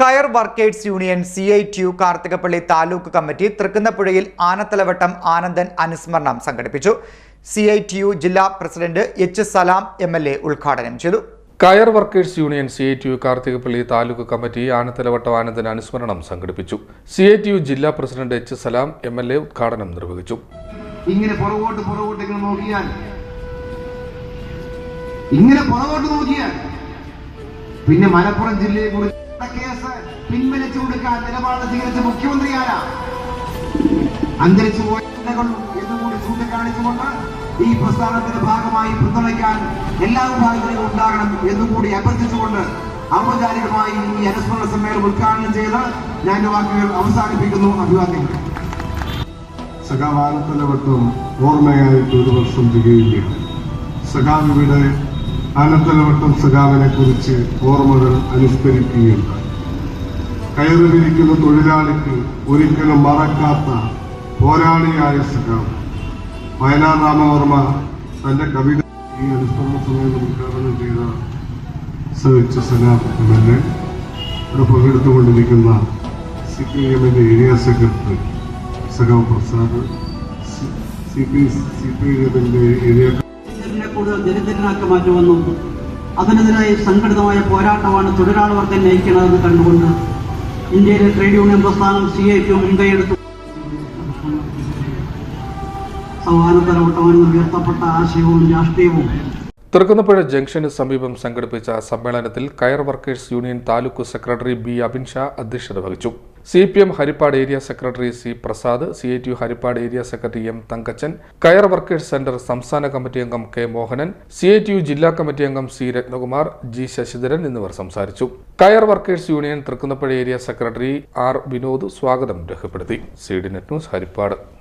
കയർ workers union C I T U Karthikappally taluk committee തൃക്കുന്നപ്പുഴയിൽ Anathalavattom Anandan അനുസ്മരണം സംഘടിപ്പിച്ചു. സി ഐ ടി യു ജില്ലാ president H Salam M L A ഉദ്ഘാടനം ചെയ്തു. കയർ workers union C I T U Karthikappally taluk committee Anathalavattom Anandan അനുസ്മരണം സംഘടിപ്പിച്ചു. C I T U ജില്ലാ president H Salam M L A ഉദ്ഘാടനം നിർവഹിച്ചു. ഇങ്ങനെ പുറകോട്ട് പുറകോട്ട് ഇങ്ങനെ നോക്കിയാൽ ഇങ്ങനെ പുറകോട്ട് നോക്കിയാൽ പിന്നെ മലപ്പുറം ജില്ലയെ കുറിച്ച് കേസ് പിൻവലിച്ചു കൊടുക്കാൻ നിലപാട് സ്വീകരിച്ച മുഖ്യമന്ത്രി ആരാ? അന്തരിച്ചു പോയ എന്നുകൂടി ചൂണ്ടിക്കാണിച്ചുകൊണ്ട് ഈ പ്രസ്ഥാനത്തിന്റെ ഭാഗമായി പിന്തുണയ്ക്കാൻ എല്ലാ വിഭാഗങ്ങളിലും ഉണ്ടാകണം എന്നുകൂടി അഭ്യർത്ഥിച്ചുകൊണ്ട് ഔപചാരികമായി ഈ അനുസ്മരണ സമ്മേളനം ഉദ്ഘാടനം ചെയ്ത് ഞാൻ വാക്കുകൾ അവസാനിപ്പിക്കുന്നു. അഭിവാദ്യങ്ങൾ. സഖാവാനത്തലവട്ടം ഓർമ്മയായിട്ട് ഒരു വർഷം തികയുകയാണ്. സഖാവിവിടെ ആനത്തലവട്ടം സഖാവിനെ കുറിച്ച് ഓർമ്മകൾ അനുസ്മരിക്കുകയുണ്ടായി കയറിലിരിക്കുന്ന തൊഴിലാളിക്ക് ഒരിക്കലും മറക്കാത്ത പോരാളിയായ സഖാവ്. വയലാർ രാമവർമ്മ തന്റെ കവിത ഈ അനുസ്മരണ സമയം ഉദ്ഘാടനം ചെയ്ത സഹിച്ച സഖാവ് എം എൽ എ ഇവിടെ പങ്കെടുത്തുകൊണ്ടിരിക്കുന്ന സി പി എമ്മിന്റെ ഏരിയ സെക്രട്ടറി സഖാവ് Prasad. C P C P എമ്മിന്റെ ഏരിയ ദരിദ്രനെ കൂടുതൽ ദരിദ്രനാക്കി മാറ്റുമെന്നും അതിനെതിരായി സംഘടിതമായ പോരാട്ടമാണ് തൊഴിലാളി വർഗം നയിക്കുന്നതെന്ന് കണ്ടുകൊണ്ട് ഇന്ത്യയിലെ ട്രേഡ് യൂണിയൻ പ്രസ്ഥാനം സി ഐ ടി മുൻകൈയെടുത്തു. സമാനതലവട്ടമെന്ന് ഉയർത്തപ്പെട്ട ആശയവും രാഷ്ട്രീയവും. തൃക്കുന്നപ്പുഴ ജംഗ്ഷന് സമീപം സംഘടിപ്പിച്ച സമ്മേളനത്തിൽ കയർ workers union taluk secretary B Abinsha അധ്യക്ഷത വഹിച്ചു. C P M Haripad area secretary C Prasad C I T Haripad area secretary M Thankachan കയർ വർക്കേഴ്സ് സെന്റർ സംസ്ഥാന കമ്മിറ്റി അംഗം K Mohanan C I T U ജില്ലാ committee അംഗം C Ratnakumar G Sasidharan എന്നിവർ സംസാരിച്ചു. കയർ workers union Thrikkunnapuzha area secretary R Vinod സ്വാഗതം രേഖപ്പെടുത്തി. C D Net News Haripad.